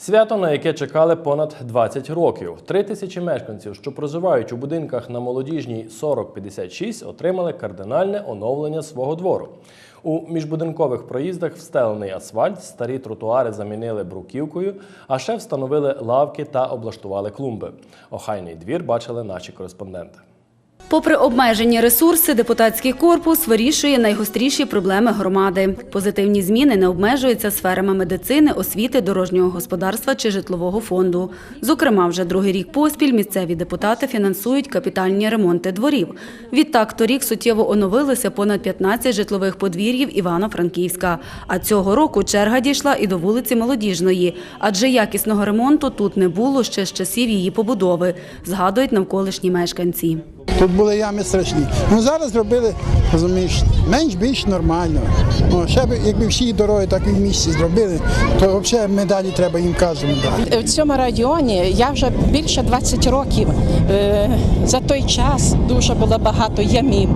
Свято, на яке чекали понад 20 років. Три тисячі мешканців, що проживають у будинках на молодіжній 4056, отримали кардинальне оновлення свого двору. У міжбудинкових проїздах встелений асфальт, старі тротуари замінили бруківкою, а ще встановили лавки та облаштували клумби. Охайний двір бачили наші кореспонденти. Попри обмежені ресурси, депутатський корпус вирішує найгостріші проблеми громади. Позитивні зміни не обмежуються сферами медицини, освіти, дорожнього господарства чи житлового фонду. Зокрема, вже другий рік поспіль місцеві депутати фінансують капітальні ремонти дворів. Відтак, торік суттєво оновилися понад 15 житлових подвір'їв Івано-Франківська. А цього року черга дійшла і до вулиці Молодіжної, адже якісного ремонту тут не було ще з часів її побудови, згадують навколишні мешканці. Тут були ями страшні. Ну зараз зробили, розумієш, менш-більш нормально. Ну, ще б, якби всі дороги так і в місті зробили, то взагалі медалі треба їм дати. В цьому районі я вже більше 20 років. Е, За той час дуже було багато ямів.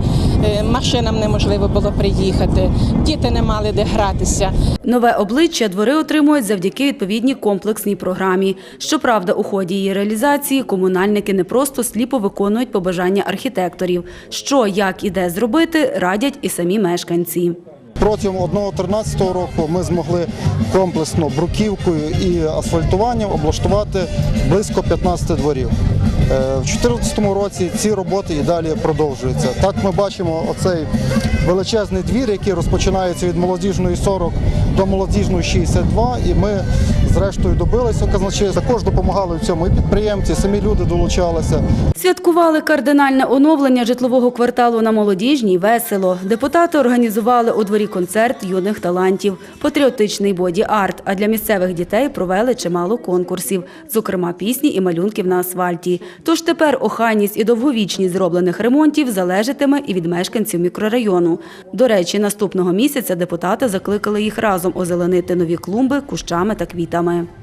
Е, Машинам неможливо було приїхати, діти не мали де гратися. Нове обличчя двори отримують завдяки відповідній комплексній програмі. Щоправда, у ході її реалізації комунальники не просто сліпо виконують побажання архітекторів. Що, як і де зробити, радять і самі мешканці. Протягом одного 13 року ми змогли комплексно бруківкою і асфальтуванням облаштувати близько 15 дворів. Е, В 2014 році ці роботи і далі продовжуються. Так ми бачимо оцей величезний двір, який розпочинається від молодіжної 40 до молодіжної 62. І ми зрештою добилися казначеї. Також допомагали в цьому і підприємці, самі люди долучалися. Святкували кардинальне оновлення житлового кварталу на Молодіжній весело. Депутати організували у дворі концерт юних талантів, патріотичний боді-арт, а для місцевих дітей провели чимало конкурсів, зокрема пісні і малюнків на асфальті. Тож тепер охайність і довговічність зроблених ремонтів залежатиме і від мешканців мікрорайону. До речі, наступного місяця депутати закликали їх разом озеленити нові клумби кущами та квітами програми.